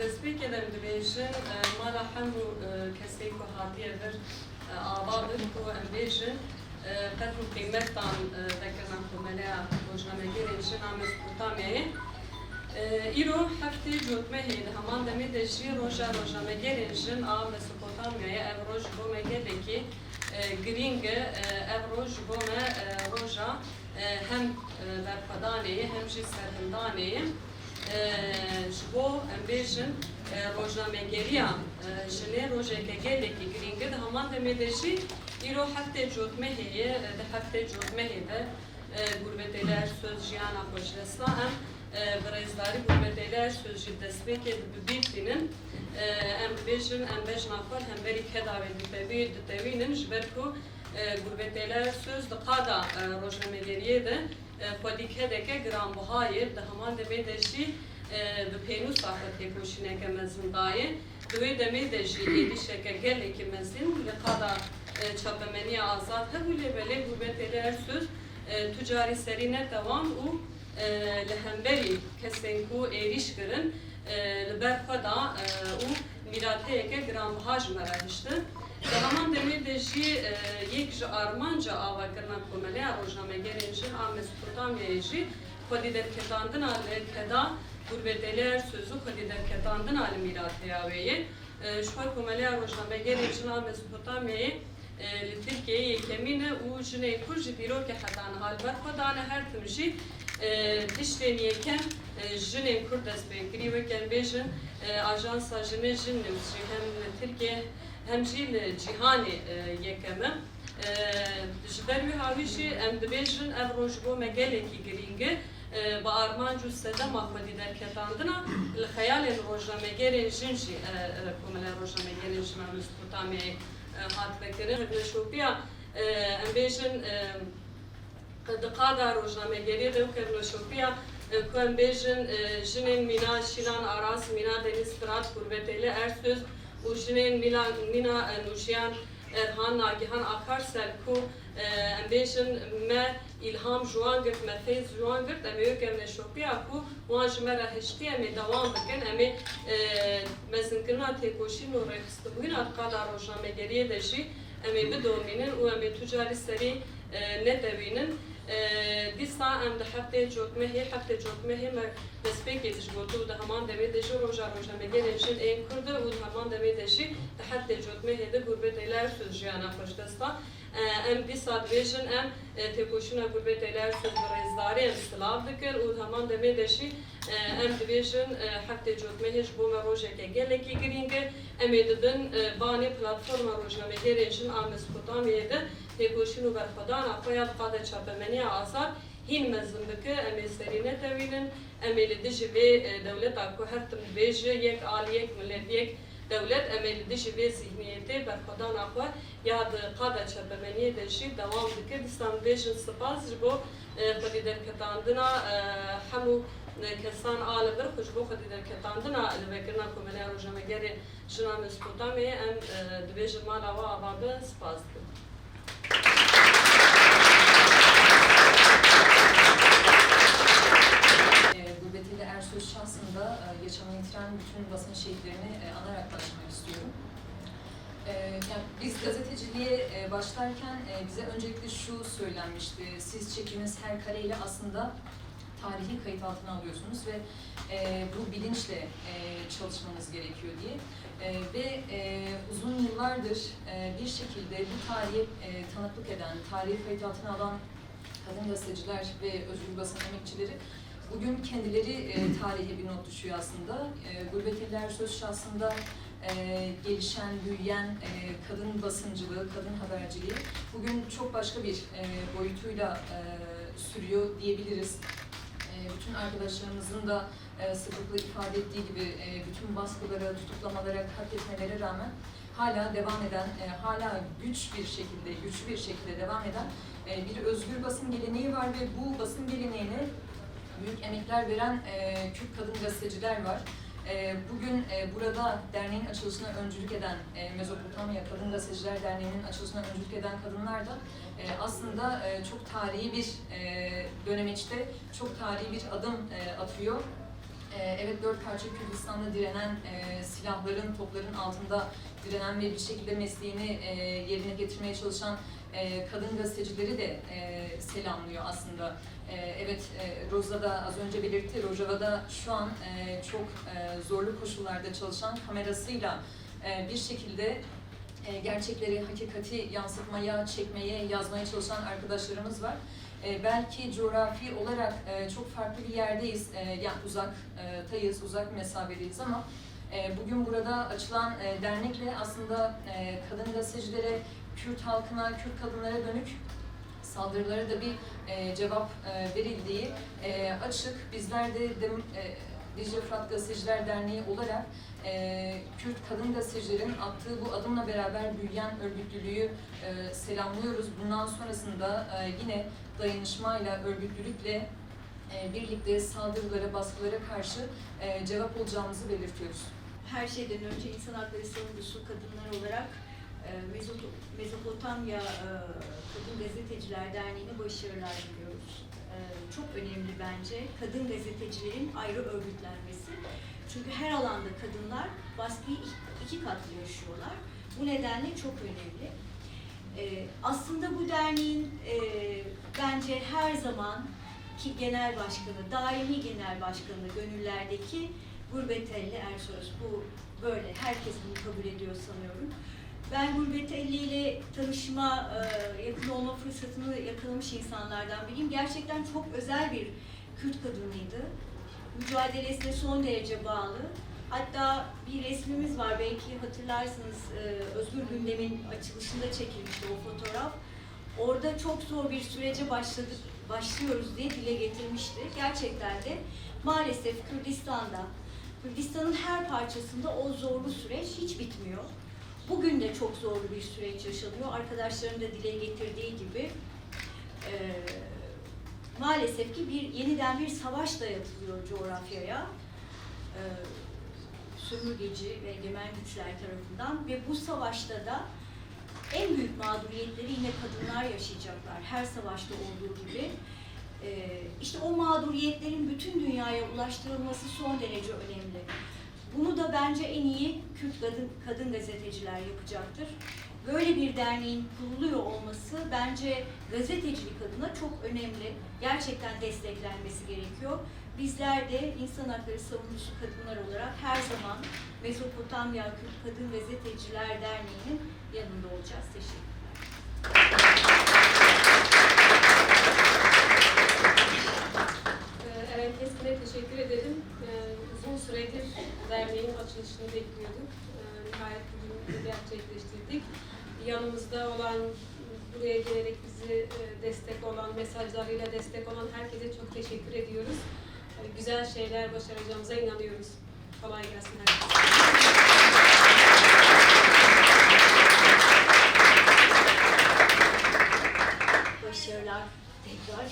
Despêkê dibêjin mala hemû kesê ku hatiye vir ava bir ku em bêjin qedr û qîmetan vekirina komeleya rojnamegerên jina Mezopotamyayê îro heftê cotmehê li heman demê de jî roja rojnamegerên jin a Mezopotamyayê ev roj ji bo me gelekî girîng ev roj bo me roja hem berxwedanê hem jî serhindanê ji bo em bêjin rojnamegeriya jinê rojeke gelekî girîng di heman demê de jî îro heftê cotmehê ye di heftê cotmehê de gurbetêler söz jiyana xwe ji desta em bi rêzdarî gurbetêler söz ji destpêkê bibîtînin em bêjin em bejna xwe hemberî kedavê ditevî ditewînin ji ber ku gurbetêler söz di qada rojnamegeriyê de xwedî kedeke giranbihayê di heman demê de jî bi pênûsa xwe têkoşîneke mezin dayê di wê demê de jî êdîşeke gelekî mezin li qada çapemeniya azad hebû lêbelê gurbetêler söz tucarî serî netewam û li hemberî kesên ku êrîş kirin li ber xwe da û mîratheyeke giranbiha ji me re hiştin. Di heman demê de jî yek ji armanca avakirina komeleya rojnamegerên jin a Mezopotamyayê jî xwedî derketandina li keda gurbetêler sözü xwedî derketandina li mîratheya wê ye. Ji xwe komeleya rojnamegerên jin a Mezopotamyayê li Tirkiyeyê yekemîn e û jinên kur ji dîrokê heta nihal ber xwe dane her tim jî tiştên yekem jinên kur dest pê kirî weke em bêjin ajansa jinê jin nivîs jî hem li Tirkiye hem jî li cîhanê yekem e. Ji ber wî havî jî em dibêjin ev roj bo me gelekî girîng e sedema xwedî derketandina li xeyalên rojnamegerên jin jî komele rojnamegerên jina Mezopotamyayê hat vekirin. Li şopiya em bêjin di qada rojnamegeriyê de weke li şopiya ku em bêjin jinên mîna şîlan aras mîna deniz firat gurbetêlê ersöz û jinên mîna mîna nûjiyan Erhan Nagihan Akarsel ku em bêjin me ilham ji wan girt me fêz ji wan girt em ê wek em neşopiya ku wan ji me re hiştî em ê dewam bikin em ê mezinkirina têkoşîn û rêxistibûna qada rojnamegeriyê de jî em ê bidomînin û em ê tu carî serî netewînin dîsa em di heftê cotmehê heftê cotmehê me destpêkê dijgotu di heman demê de jî roja rojnamegerên jin ên Kurd û di heman demê de jî di heftê cotmehê de gurbetêler söz jiyana xwe ji desta em dîsa dibêjin em têkoşîna gurbetêler söz bi rêzdarî em silav dikin û di heman demê de jî em dibêjin heftê cotmehê ji bo me rojeke gelekî girîng e em ê dibin banê platforma rojnamegerên jin a Mezopotamyayê de têkoşîn û berxwedana xwe ya di qada çapemeniya azad hîn mezin bike em ê serî netewînin em ê li dijî vê dewleta ku her tim dibêje yek alî yek millet yek devlet em ê li dijî vê zihniyetê berxwedana xwe ya di qada çapemeniyê de jî dewam dike dîstan dibêjin bo xwedî derketandina li vekirina komeleya rojnamegerê jina Mezopotamyayê em dibêjin mala we ava bi spas dikin. E, Gurbetiyle Ersöz şahsında e, yaşamını yitiren bütün basın şehitlerini e, anarak başlamak istiyorum. E, yani biz gazeteciliğe başlarken bize öncelikle şu söylenmişti. Siz çektiğiniz her kareyle aslında tarihi kayıt altına alıyorsunuz ve e, bu bilinçle e, çalışmanız gerekiyor diye. E, ve e, uzun yıllardır e, bir şekilde bu tarihe e, tanıklık eden, tarihi kayıt altına alan kadın gazeteciler ve özgür basın emekçileri bugün kendileri e, tarihe bir not düşüyor aslında. E, Gurbeteliler söz şahsında e, gelişen, büyüyen e, kadın basıncılığı, kadın haberciliği bugün çok başka bir e, boyutuyla e, sürüyor diyebiliriz. E, bütün arkadaşlarımızın da e, sıklıkla ifade ettiği gibi e, bütün baskılara, tutuklamalara, katletmelere rağmen hala devam eden, hala güç bir şekilde, güçlü bir şekilde devam eden bir özgür basın geleneği var ve bu basın geleneğine büyük emekler veren Kürt kadın gazeteciler var. E, bugün e, burada derneğin açılışına öncülük eden e, Mezopotamya Kadın Gazeteciler Derneği'nin açılışına öncülük eden kadınlar da e, aslında çok tarihi bir dönemeçte çok tarihi bir adım atıyor. Evet dört parça Kürdistan'da direnen silahların, topların altında direnen ve bir şekilde mesleğini yerine getirmeye çalışan e, kadın gazetecileri de e, selamlıyor aslında. E, evet e, Roza da az önce belirtti, Rojava'da şu an e, çok e, zorlu koşullarda çalışan kamerasıyla e, bir şekilde e, gerçekleri, hakikati yansıtmaya, çekmeye, yazmaya çalışan arkadaşlarımız var. E, belki coğrafi olarak e, çok farklı bir yerdeyiz, e, yani uzaktayız, uzak mesafedeyiz ama e, bugün burada açılan e, dernekle aslında e, kadın gazetecilere, Kürt halkına, Kürt kadınlara dönük saldırılara da bir e, cevap e, verildiği e, açık. Bizler de Dem, e, Dicle Fırat Gazeteciler Derneği olarak e, Kürt kadın gazetecilerin attığı bu adımla beraber büyüyen örgütlülüğü e, selamlıyoruz. Bundan sonrasında e, yine dayanışmayla, örgütlülükle e, birlikte saldırılara, baskılara karşı e, cevap olacağımızı belirtiyoruz. her şeyden önce insan hakları savunucusu kadınlar olarak Mezopotamya e, Kadın Gazeteciler Derneği'ne başarılar diliyoruz. E, Çok önemli bence kadın gazetecilerin ayrı örgütlenmesi. Çünkü her alanda kadınlar baskıyı iki katlı yaşıyorlar. Bu nedenle çok önemli. E, Aslında bu derneğin e, bence her zaman ki genel başkanı, daimi genel başkanı gönüllerdeki Gurbeteli Ersoy. Bu böyle. Herkes bunu kabul ediyor sanıyorum. Ben Gurbeteli ile tanışma, e, yakın olma fırsatını yakalamış insanlardan biriyim. Gerçekten çok özel bir Kürt kadınıydı. Mücadelesine son derece bağlı. Hatta bir resmimiz var belki hatırlarsınız e, Özgür Gündem'in açılışında çekilmişti o fotoğraf. Orada çok zor bir sürece başladık, başlıyoruz diye dile getirmişti. Gerçekten de maalesef Kürdistan'da Kürdistan'ın her parçasında o zorlu süreç hiç bitmiyor. Bugün de çok zorlu bir süreç yaşanıyor. Arkadaşların da dile getirdiği gibi eee, maalesef ki bir yeniden bir savaş dayatılıyor coğrafyaya. Eee sömürgeci ve egemen güçler tarafından ve bu savaşta da en büyük mağduriyetleri yine kadınlar yaşayacaklar. Her savaşta olduğu gibi. Ee, işte o mağduriyetlerin bütün dünyaya ulaştırılması son derece önemli. Bunu da bence en iyi Kürt kadın, kadın gazeteciler yapacaktır. Böyle bir derneğin kuruluyor olması bence gazetecilik adına çok önemli. Gerçekten desteklenmesi gerekiyor. Bizler de insan hakları savunucusu kadınlar olarak her zaman Mezopotamya Kürt Kadın Gazeteciler Derneği'nin yanında olacağız. Teşekkürler. yanımızda olan, buraya gelerek bizi e, destek olan, mesajlarıyla destek olan herkese çok teşekkür ediyoruz. E, güzel şeyler başaracağımıza inanıyoruz. Kolay gelsin herkese. Başarılar tekrar.